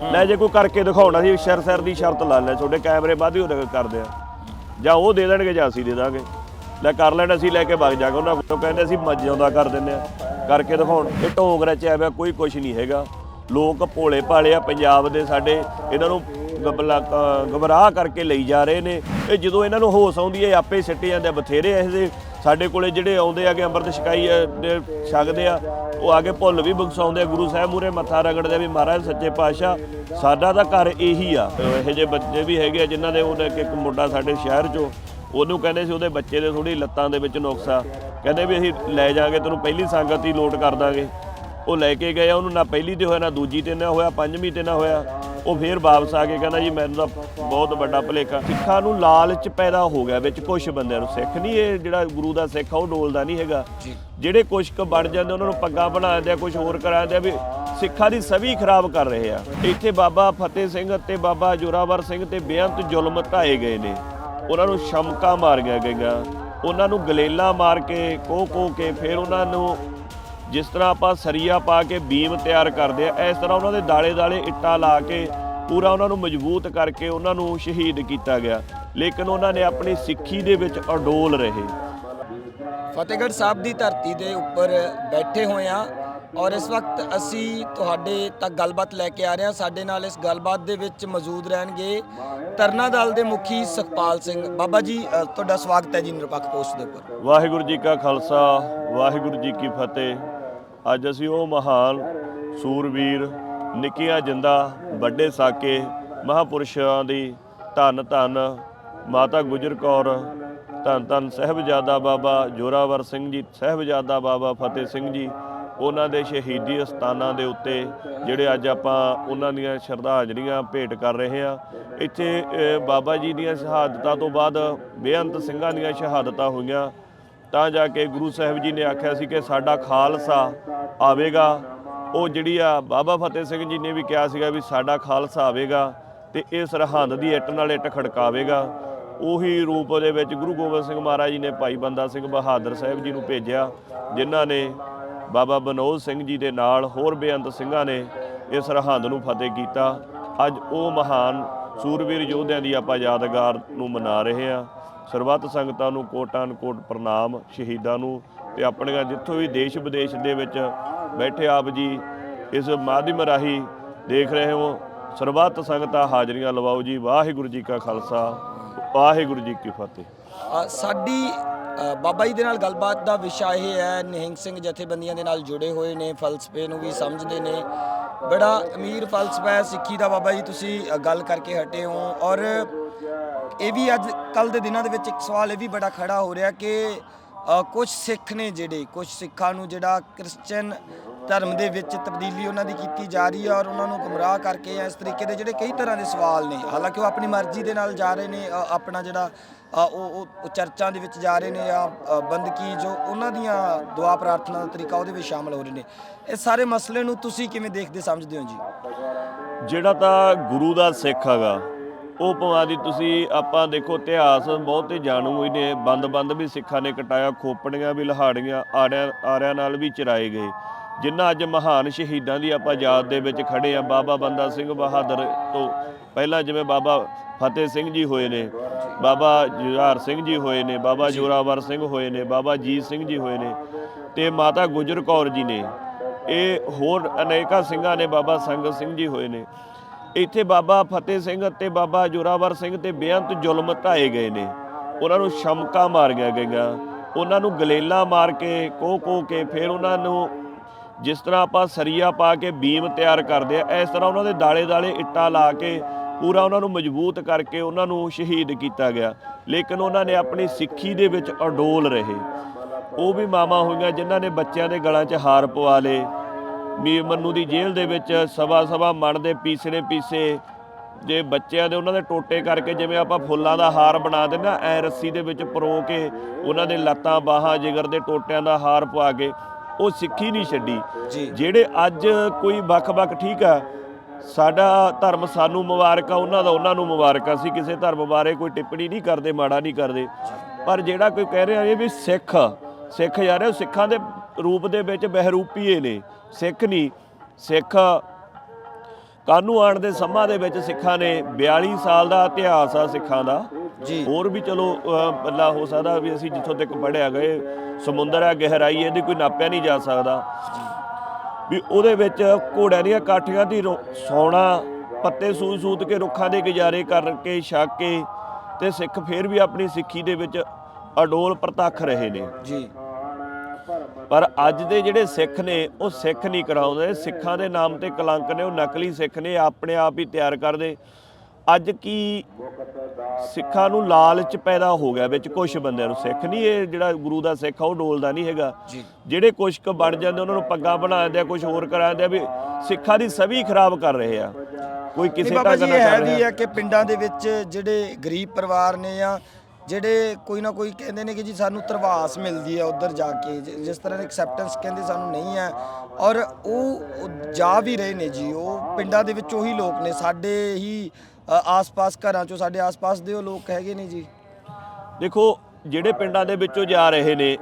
ਲੈ ਜੇ ਕੋਈ ਕਰਕੇ ਦਿਖਾਉਣਾ ਸੀ, ਸ਼ਰ ਸਿਰ ਦੀ ਸ਼ਰਤ ਲਾ ਲੈ, ਤੁਹਾਡੇ ਕੈਮਰੇ ਬਾਅਦ ਹੀ ਉਹ ਕਰਦੇ ਆ। ਜਾਂ ਉਹ ਦੇ ਦੇਣਗੇ ਜਾਂ ਅਸੀਂ ਦੇ ਦਾਂਗੇ। ਲੈ ਕਰ ਲੈਣ, ਅਸੀਂ ਲੈ ਕੇ ਵਗ ਜਾਗੇ ਉਹਨਾਂ ਕੋਲ ਕਹਿੰਦੇ ਅਸੀਂ ਮੱਜਿਆਉਂਦਾ ਕਰ ਦਿੰਦੇ ਆ। ਕਰਕੇ ਦਿਖਾਉਣ। ਇਹ ਢੋਂਗ ਰਚਿਆ ਹੋਇਆ ਕੋਈ ਕੁਝ ਨਹੀਂ ਹੈਗਾ। ਲੋਕ ਭੋਲੇ ਭਾਲੇ ਆ, ਪੰਜਾਬ ਦੇ ਸਾਡੇ, ਇਹਨਾਂ ਨੂੰ ਗਬਲਾ ਕਰਕੇ ਲਈ ਜਾ ਰਹੇ ਨੇ। ਇਹ ਜਦੋਂ ਇਹਨਾਂ ਨੂੰ ਹੋਸ਼ ਆਉਂਦੀ ਹੈ ਆਪੇ ਸਿੱਟੇ ਜਾਂਦੇ ਆ, ਬਥੇਰੇ ਇਹਦੇ ਸਾਡੇ ਕੋਲੇ ਜਿਹੜੇ ਆਉਂਦੇ ਆਗੇ ਅੰਮ੍ਰਿਤ ਛਕਾਈ ਛਕਦੇ ਆ, ਉਹ ਆਗੇ ਭੁੱਲ ਵੀ ਬਖਸ਼ਾਉਂਦੇ ਆ, ਗੁਰੂ ਸਾਹਿਬ ਮੂਰੇ ਮੱਥਾ ਰਗੜਦੇ ਆ ਵੀ ਮਹਾਰਾਜ ਸੱਚੇ ਪਾਤਸ਼ਾਹ, ਸਾਡਾ ਤਾਂ ਘਰ ਇਹੀ ਆ। ਇਹੋ ਜਿਹੇ ਬੱਚੇ ਵੀ ਹੈਗੇ ਆ ਜਿਨ੍ਹਾਂ ਦੇ ਉਹਨੇ ਇੱਕ ਮੁੰਡਾ ਸਾਡੇ ਸ਼ਹਿਰ 'ਚੋਂ, ਉਹਨੂੰ ਕਹਿੰਦੇ ਸੀ ਉਹਦੇ ਬੱਚੇ ਦੇ ਥੋੜੀ ਲੱਤਾਂ ਦੇ ਵਿੱਚ ਨੁਕਸਾ ਕਹਿੰਦੇ ਵੀ ਅਸੀਂ ਲੈ ਜਾਾਂਗੇ, ਤੈਨੂੰ ਪਹਿਲੀ ਸੰਗਤ ਹੀ ਲੋਟ ਕਰ ਦਾਂਗੇ। ਉਹ ਲੈ ਕੇ ਗਏ ਉਹਨੂੰ ਨਾ ਪਹਿਲੀ ਤੇ ਹੋਇਆ, ਨਾ ਦੂਜੀ ਤੇ ਨਾ ਹੋਇਆ, ਪੰਜਵੀਂ ਤੇ ਨਾ ਹੋਇਆ। ਉਹ ਫੇਰ ਵਾਪਸ ਆ ਕੇ ਕਹਿੰਦਾ ਜੀ ਮੈਨੂੰ ਤਾਂ ਬਹੁਤ ਵੱਡਾ ਭਲੇਖਾ। ਸਿੱਖਾਂ ਨੂੰ ਲਾਲਚ ਪੈਦਾ ਹੋ ਗਿਆ ਵਿੱਚ ਕੁਝ ਬੰਦਿਆਂ ਨੂੰ। ਸਿੱਖ ਨਹੀਂ ਇਹ ਜਿਹੜਾ ਗੁਰੂ ਦਾ ਸਿੱਖ ਆ ਉਹ ਡੋਲਦਾ ਨਹੀਂ ਹੈਗਾ। ਜਿਹੜੇ ਕੁਛ ਕੁ ਬਣ ਜਾਂਦੇ ਉਹਨਾਂ ਨੂੰ ਪੱਗਾਂ ਬਣਾ ਦਿੰਦੇ ਆ ਕੁਝ ਹੋਰ ਕਰਾ ਦਿੰਦੇ ਆ ਵੀ ਸਿੱਖਾਂ ਦੀ ਸਭੀ ਖਰਾਬ ਕਰ ਰਹੇ ਆ। ਇੱਥੇ ਬਾਬਾ ਫਤਿਹ ਸਿੰਘ ਅਤੇ ਬਾਬਾ ਜੋਰਾਵਰ ਸਿੰਘ ਤੇ ਬੇਅੰਤ ਜ਼ੁਲਮ ਢਾਏ ਗਏ ਨੇ। ਉਹਨਾਂ ਨੂੰ ਸ਼ਮਕਾ ਮਾਰੀਆਂ ਗਈਆਂ। ਉਹਨਾਂ ਨੂੰ ਗਲੇਲਾ ਮਾਰ ਕੇ ਕੋਹ ਕੋਹ ਕੇ ਫਿਰ ਉਹਨਾਂ ਨੂੰ ਜਿਸ ਤਰ੍ਹਾਂ ਆਪਾਂ ਸਰੀਆ ਪਾ ਕੇ ਬੀਮ ਤਿਆਰ ਕਰਦੇ ਆ ਇਸ ਤਰ੍ਹਾਂ ਉਹਨਾਂ ਦੇ ਦਾਲੇ ਦਾਲੇ ਇੱਟਾਂ ਲਾ ਕੇ ਪੂਰਾ ਉਹਨਾਂ ਨੂੰ ਮਜ਼ਬੂਤ ਕਰਕੇ ਉਹਨਾਂ ਨੂੰ ਸ਼ਹੀਦ ਕੀਤਾ ਗਿਆ। ਲੇਕਿਨ ਉਹਨਾਂ ਨੇ ਆਪਣੀ ਸਿੱਖੀ ਦੇ ਵਿੱਚ ਅਡੋਲ ਰਹੇ। ਫਤਿਹਗੜ੍ਹ ਸਾਹਿਬ ਦੀ ਧਰਤੀ ਦੇ ਉੱਪਰ ਬੈਠੇ ਹੋਏ ਆ ਔਰ ਇਸ ਵਕਤ ਅਸੀਂ ਤੁਹਾਡੇ ਤੱਕ ਗੱਲਬਾਤ ਲੈ ਕੇ ਆ ਰਹੇ ਹਾਂ। ਸਾਡੇ ਨਾਲ ਇਸ ਗੱਲਬਾਤ ਦੇ ਵਿੱਚ ਮੌਜੂਦ ਰਹਿਣਗੇ ਤਰਨਾ ਦਲ ਦੇ ਮੁਖੀ ਸੁਖਪਾਲ ਸਿੰਘ। ਬਾਬਾ ਜੀ ਤੁਹਾਡਾ ਸਵਾਗਤ ਹੈ ਜੀ ਨਿਰਪੱਖ ਪੋਸਟ ਦੇ ਉੱਪਰ। ਵਾਹਿਗੁਰੂ ਜੀ ਕਾ ਖਾਲਸਾ ਵਾਹਿਗੁਰੂ ਜੀ ਕੀ ਫਤਿਹ। ਅੱਜ ਅਸੀਂ ਉਹ ਮਹਾਨ ਸੂਰਵੀਰ ਨਿੱਕੀਆਂ ਜਿੰਦਾ ਵੱਡੇ ਸਾਕੇ ਮਹਾਪੁਰਸ਼ਾਂ ਦੀ ਧੰਨ ਧੰਨ ਮਾਤਾ ਗੁਜਰ ਕੌਰ, ਧੰਨ ਧੰਨ ਸਹਿਬਜ਼ਾਦਾ ਬਾਬਾ ਜੋਰਾਵਰ ਸਿੰਘ ਜੀ, ਸਹਿਬਜ਼ਾਦਾ ਬਾਬਾ ਫਤਿਹ ਸਿੰਘ ਜੀ, ਉਹਨਾਂ ਦੇ ਸ਼ਹੀਦੀ ਅਸਥਾਨਾਂ ਦੇ ਉੱਤੇ ਜਿਹੜੇ ਅੱਜ ਆਪਾਂ ਉਹਨਾਂ ਦੀਆਂ ਸ਼ਰਧਾਂਜਲੀਆਂ ਭੇਟ ਕਰ ਰਹੇ ਹਾਂ। ਇੱਥੇ ਬਾਬਾ ਜੀ ਦੀਆਂ ਸ਼ਹਾਦਤਾਂ ਤੋਂ ਬਾਅਦ ਬੇਅੰਤ ਸਿੰਘਾਂ ਦੀਆਂ ਸ਼ਹਾਦਤਾਂ ਹੋਈਆਂ। ਤਾਂ ਜਾ ਕੇ ਗੁਰੂ ਸਾਹਿਬ ਜੀ ਨੇ ਆਖਿਆ ਸੀ ਕਿ ਸਾਡਾ ਖਾਲਸਾ ਆਵੇਗਾ। ਉਹ ਜਿਹੜੀ ਆ ਬਾਬਾ ਫਤਿਹ ਸਿੰਘ ਜੀ ਨੇ ਵੀ ਕਿਹਾ ਸੀਗਾ ਵੀ ਸਾਡਾ ਖਾਲਸਾ ਆਵੇਗਾ ਤੇ ਇਹ ਸਰਹੰਦ ਦੀ ਇੱਟ ਨਾਲ ਇੱਟ ਖੜਕਾਵੇਗਾ। ਉਹੀ ਰੂਪ ਦੇ ਵਿੱਚ ਗੁਰੂ ਗੋਬਿੰਦ ਸਿੰਘ ਮਹਾਰਾਜ ਜੀ ਨੇ ਭਾਈ ਬੰਦਾ ਸਿੰਘ ਬਹਾਦਰ ਸਾਹਿਬ ਜੀ ਨੂੰ ਭੇਜਿਆ, ਜਿਨ੍ਹਾਂ ਨੇ ਬਾਬਾ ਬਨੋਦ ਸਿੰਘ ਜੀ ਦੇ ਨਾਲ ਹੋਰ ਬੇਅੰਤ ਸਿੰਘਾਂ ਨੇ ਇਸ ਸਰਹੰਦ ਨੂੰ ਫਤਿਹ ਕੀਤਾ। ਅੱਜ ਉਹ ਮਹਾਨ ਸੂਰਵੀਰ ਯੋਧਿਆਂ ਦੀ ਆਪਾਂ ਯਾਦਗਾਰ ਨੂੰ ਮਨਾ ਰਹੇ ਹਾਂ। ਸਰਬੱਤ ਸੰਗਤਾਂ ਨੂੰ ਕੋਟਾਨ ਕੋਟ ਪ੍ਰਣਾਮ, ਸ਼ਹੀਦਾਂ ਨੂੰ ਤੇ ਆਪਣੀਆਂ ਜਿੱਥੋਂ ਵੀ ਦੇਸ਼ ਵਿਦੇਸ਼ ਦੇ ਵਿੱਚ ਬੈਠੇ ਆਪ ਜੀ ਇਸ ਮਾਧਿਅਮ ਰਾਹੀਂ ਦੇਖ ਰਹੇ ਹੋ, ਸਰਬੱਤ ਸੰਗਤਾਂ ਹਾਜ਼ਰੀਆਂ ਲਵਾਓ ਜੀ, ਵਾਹਿਗੁਰੂ ਜੀ ਕਾ ਖਾਲਸਾ, ਵਾਹਿਗੁਰੂ ਜੀ ਕੀ ਫਤਿਹ। ਸਾਡੀ ਬਾਬਾ ਜੀ ਦੇ ਨਾਲ ਗੱਲਬਾਤ ਦਾ ਵਿਸ਼ਾ ਇਹ ਹੈ, ਨਿਹੰਗ ਸਿੰਘ ਜਥੇਬੰਦੀਆਂ ਦੇ ਨਾਲ ਜੁੜੇ ਹੋਏ ਨੇ, ਫਲਸਫੇ ਨੂੰ ਵੀ ਸਮਝਦੇ ਨੇ। ਬੜਾ ਅਮੀਰ ਫਲਸਫਾ ਹੈ, ਸਿੱਖੀ ਦਾ ਬਾਬਾ ਜੀ, ਤੁਸੀਂ ਗੱਲ ਕਰਕੇ ਹਟੇ ਹੋ ਔਰ ਇਹ ਵੀ ਅੱਜ ਕੱਲ ਦੇ ਦਿਨਾਂ ਦੇ ਵਿੱਚ ਇੱਕ ਸਵਾਲ ਇਹ ਵੀ ਬੜਾ ਖੜਾ ਹੋ ਰਿਹਾ ਕਿ ਕੁਝ ਸਿੱਖ ਨੇ ਜਿਹੜੇ ਕੁਝ ਸਿੱਖਾਂ ਨੂੰ ਜਿਹੜਾ ਕ੍ਰਿਸਚੀਅਨ ਧਰਮ ਦੇ ਵਿੱਚ ਤਬਦੀਲੀ ਉਹਨਾਂ ਦੀ ਕੀਤੀ ਜਾ ਰਹੀ ਹੈ ਔਰ ਉਹਨਾਂ ਨੂੰ ਗੁੰਮਰਾਹ ਕਰਕੇ ਇਸ ਤਰੀਕੇ ਦੇ ਜਿਹੜੇ ਕਈ ਤਰ੍ਹਾਂ ਦੇ ਸਵਾਲ ਨੇ ਹਾਲਾਂਕਿ ਉਹ ਆਪਣੀ ਮਰਜ਼ੀ ਦੇ ਨਾਲ ਜਾ ਰਹੇ ਨੇ ਆਪਣਾ ਜਿਹੜਾ ਉਹ ਉਹ- ਚਰਚਾਂ ਦੇ ਵਿੱਚ ਜਾ ਰਹੇ ਨੇ ਜਾਂ ਅ, ਬੰਦਗੀ ਜੋ ਉਹਨਾਂ ਦੀਆਂ ਦੁਆ ਪ੍ਰਾਰਥਨਾ ਦਾ ਤਰੀਕਾ ਉਹਦੇ ਵਿੱਚ ਸ਼ਾਮਲ ਹੋ ਰਹੇ ਨੇ। ਇਹ ਸਾਰੇ ਮਸਲੇ ਨੂੰ ਤੁਸੀਂ ਕਿਵੇਂ ਦੇਖਦੇ ਸਮਝਦੇ ਹੋ ਜੀ? ਜਿਹੜਾ ਤਾਂ ਗੁਰੂ ਦਾ ਸਿੱਖ ਹੈਗਾ ਉਹ ਭਾਵੇਂ ਦੀ ਤੁਸੀਂ ਆਪਾਂ ਦੇਖੋ ਇਤਿਹਾਸ ਬਹੁਤੇ ਜਾਣੂ ਹੋਈ ਨੇ। ਬੰਦ-ਬੰਦ ਵੀ ਸਿੱਖਾਂ ਨੇ ਕਟਾਇਆ ਖੋਪੜੀਆਂ ਵੀ ਲਹਾੜੀਆਂ ਆਰਿਆਂ ਆਰਿਆਂ ਨਾਲ ਵੀ ਚਰਾਏ ਗਏ। ਜਿਨ੍ਹਾਂ ਅੱਜ ਮਹਾਨ ਸ਼ਹੀਦਾਂ ਦੀ ਆਪਾਂ ਯਾਦ ਦੇ ਵਿੱਚ ਖੜੇ ਆ ਬਾਬਾ ਬੰਦਾ ਸਿੰਘ ਬਹਾਦਰ ਤੋਂ ਪਹਿਲਾਂ ਜਿਵੇਂ ਬਾਬਾ ਫਤਿਹ ਸਿੰਘ ਜੀ ਹੋਏ ਨੇ ਬਾਬਾ ਜੁਝਾਰ ਸਿੰਘ ਜੀ ਹੋਏ ਨੇ ਬਾਬਾ ਜੋਰਾਵਰ ਸਿੰਘ ਹੋਏ ਨੇ ਬਾਬਾ ਜੀਤ ਸਿੰਘ ਜੀ ਹੋਏ ਨੇ ਤੇ ਮਾਤਾ ਗੁਜਰ ਕੌਰ ਜੀ ਨੇ। ਇਹ ਹੋਰ ਅਨੇਕਾਂ ਸਿੰਘਾਂ ਨੇ ਬਾਬਾ ਸੰਗਤ ਸਿੰਘ ਜੀ ਹੋਏ ਨੇ। ਇੱਥੇ ਬਾਬਾ ਫਤਿਹ ਸਿੰਘ ਅਤੇ ਬਾਬਾ ਜੋਰਾਵਰ ਸਿੰਘ ਤੇ ਬੇਅੰਤ ਜ਼ੁਲਮ ਢਾਏ ਗਏ ਨੇ। ਉਹਨਾਂ ਨੂੰ ਸ਼ਮਕਾ ਮਾਰੀਆਂ ਗਈਆਂ। ਉਹਨਾਂ ਨੂੰ ਗਲੇਲਾ ਮਾਰ ਕੇ ਕੋ ਕੋਹ ਕੇ, ਫਿਰ ਉਹਨਾਂ ਨੂੰ ਜਿਸ ਤਰ੍ਹਾਂ ਆਪਾਂ ਸਰੀਆ ਪਾ ਕੇ ਬੀਮ ਤਿਆਰ ਕਰਦੇ ਆ, ਇਸ ਤਰ੍ਹਾਂ ਉਹਨਾਂ ਦੇ ਦਾਲੇ ਦਾਲੇ ਇੱਟਾਂ ਲਾ ਕੇ ਪੂਰਾ ਉਹਨਾਂ ਨੂੰ ਮਜ਼ਬੂਤ ਕਰਕੇ ਉਹਨਾਂ ਨੂੰ ਸ਼ਹੀਦ ਕੀਤਾ ਗਿਆ। ਲੇਕਿਨ ਉਹਨਾਂ ਨੇ ਆਪਣੀ ਸਿੱਖੀ ਦੇ ਵਿੱਚ ਅਡੋਲ ਰਹੇ। ਉਹ ਵੀ ਮਾਮਾ ਹੋਈਆਂ ਜਿਨ੍ਹਾਂ ਨੇ ਬੱਚਿਆਂ ਦੇ ਗਲਾਂ 'ਚ ਹਾਰ ਪਵਾ ਲਏ। ਮੀਰ ਮੰਨੂ ਦੀ ਜੇਲ੍ਹ ਦੇ ਵਿੱਚ ਸਵਾ ਸਵਾ ਮਣ ਦੇ ਪੀਸਣੇ ਪੀਸੇ ਜੇ ਬੱਚਿਆਂ ਦੇ ਉਹਨਾਂ ਦੇ ਟੋਟੇ ਕਰਕੇ ਜਿਵੇਂ ਆਪਾਂ ਫੁੱਲਾਂ ਦਾ ਹਾਰ ਬਣਾ ਦਿੰਦੇ ਨਾ ਐ ਰੱਸੀ ਦੇ ਵਿੱਚ ਪਰੋ ਕੇ ਉਹਨਾਂ ਦੇ ਲੱਤਾਂ ਬਾਹਾਂ ਜਿਗਰ ਦੇ ਟੋਟਿਆਂ ਦਾ ਹਾਰ ਪਵਾ ਕੇ ਉਹ ਸਿੱਖੀ ਨਹੀਂ ਛੱਡੀ। ਜਿਹੜੇ ਅੱਜ ਕੋਈ ਵੱਖ-ਵੱਖ ਠੀਕ ਆ ਸਾਡਾ ਧਰਮ ਸਾਨੂੰ ਮੁਬਾਰਕ ਆ ਉਹਨਾਂ ਦਾ ਉਹਨਾਂ ਨੂੰ ਮੁਬਾਰਕ ਆ। ਅਸੀਂ ਕਿਸੇ ਧਰਮ ਬਾਰੇ ਕੋਈ ਟਿੱਪਣੀ ਨਹੀਂ ਕਰਦੇ ਮਾੜਾ ਨਹੀਂ ਕਰਦੇ। ਪਰ ਜਿਹੜਾ ਕੋਈ ਕਹਿ ਰਿਹਾ ਇਹ ਵੀ ਸਿੱਖ ਸਿੱਖ ਯਾਰ ਉਹ ਸਿੱਖਾਂ ਦੇ ਰੂਪ ਦੇ ਵਿੱਚ ਬਹਿਰੂਪੀਏ ਨੇ। ਸਿੱਖ ਨਹੀਂ ਸਿੱਖ ਕਾਨੂੰ ਆਣ ਦੇ ਸਮਾਂ ਦੇ ਵਿੱਚ ਸਿੱਖਾਂ ਨੇ? 42 ਸਾਲ ਦਾ ਇਤਿਹਾਸ ਆ ਸਿੱਖਾਂ ਦਾ। ਜੀ। ਹੋਰ ਵੀ ਚਲੋ ਅਹ, ਬੱਲਾ ਹੋ ਸਕਦਾ ਵੀ ਅਸੀਂ ਜਿੱਥੋਂ ਤੱਕ ਪੜਿਆ ਗਏ ਸਮੁੰਦਰ ਆ ਗਹਿਰਾਈ ਇਹਦੀ ਕੋਈ ਨਾਪਿਆ ਨਹੀਂ ਜਾ ਸਕਦਾ। ਵੀ ਉਹਦੇ ਵਿੱਚ ਘੋੜਿਆਂ ਦੀਆਂ ਕਾਠੀਆਂ ਦੀ ਸੌਣਾ ਪੱਤੇ ਸੂਤ ਸੂਤ ਕੇ ਰੁੱਖਾਂ ਦੇ ਗੁਜ਼ਾਰੇ ਕਰਕੇ ਛੱਕ ਕੇ ਤੇ ਸਿੱਖ ਫੇਰ ਵੀ ਆਪਣੀ ਸਿੱਖੀ ਦੇ ਵਿੱਚ ਅਡੋਲ ਪ੍ਰਤੱਖ ਰਹੇ ਨੇ। ਜੀ। ਪਰ ਅੱਜ ਦੇ ਜਿਹੜੇ ਸਿੱਖ ਨੇ ਉਹ ਸਿੱਖ ਨਹੀਂ ਕਰਾਉਂਦੇ। ਸਿੱਖਾਂ ਦੇ ਨਾਮ ਤੇ ਕਲੰਕ ਨੇ ਉਹ ਨਕਲੀ ਸਿੱਖ ਨੇ ਆਪਣੇ ਆਪ ਹੀ ਤਿਆਰ ਕਰਦੇ। ਅੱਜ ਕੀ ਸਿੱਖਾਂ ਨੂੰ ਲਾਲਚ ਪੈਦਾ ਹੋ ਗਿਆ ਵਿੱਚ? ਕੁਝ ਬੰਦਿਆਂ ਨੂੰ ਸਿੱਖ ਨਹੀਂ ਇਹ ਜਿਹੜਾ ਗੁਰੂ ਦਾ ਸਿੱਖ ਆ ਉਹ ਡੋਲਦਾ ਨਹੀਂ ਹੈਗਾ। ਜਿਹੜੇ ਕੁਛ ਕੁ ਬਣ ਜਾਂਦੇ ਉਹਨਾਂ ਨੂੰ ਪੱਗਾਂ ਬਣਾ ਦਿੰਦੇ ਆ ਕੁਝ ਹੋਰ ਕਰਾ ਦਿੰਦੇ ਆ ਵੀ ਸਿੱਖਾਂ ਦੀ ਸਭੀ ਖਰਾਬ ਕਰ ਰਹੇ ਆ। ਕੋਈ ਕਿਸੇ ਢੰਗ ਨਾਲ ਕਰ ਰਿਹਾ। ਹੈ ਕਿ ਪਿੰਡਾਂ ਦੇ ਵਿੱਚ ਜਿਹੜੇ ਗਰੀਬ ਪਰਿਵਾਰ ਨੇ ਆ ਜਿਹੜੇ ਕੋਈ ਨਾ ਕੋਈ ਕਹਿੰਦੇ ਨੇ ਕਿ ਜੀ ਸਾਨੂੰ ਤਰਵਾਸ ਮਿਲਦੀ ਹੈ ਉੱਧਰ ਜਾ ਕੇ ਜਿਸ ਤਰ੍ਹਾਂ ਐਕਸੈਪਟੈਂਸ ਕਹਿੰਦੇ ਸਾਨੂੰ ਨਹੀਂ ਹੈ। ਔਰ ਉਹ ਜਾ ਵੀ ਰਹੇ ਨੇ ਜੀ ਉਹ ਪਿੰਡਾਂ ਦੇ ਵਿੱਚ ਉਹੀ ਲੋਕ ਨੇ ਸਾਡੇ ਹੀ ਆਸ-ਪਾਸ ਘਰਾਂ ਚੋਂ ਸਾਡੇ ਆਸ-ਪਾਸ ਦੇ ਉਹ ਲੋਕ ਹੈਗੇ ਨੇ ਜੀ। ਦੇਖੋ ਜਿਹੜੇ ਪਿੰਡਾਂ ਦੇ ਵਿੱਚੋਂ ਜਾ ਰਹੇ ਨੇ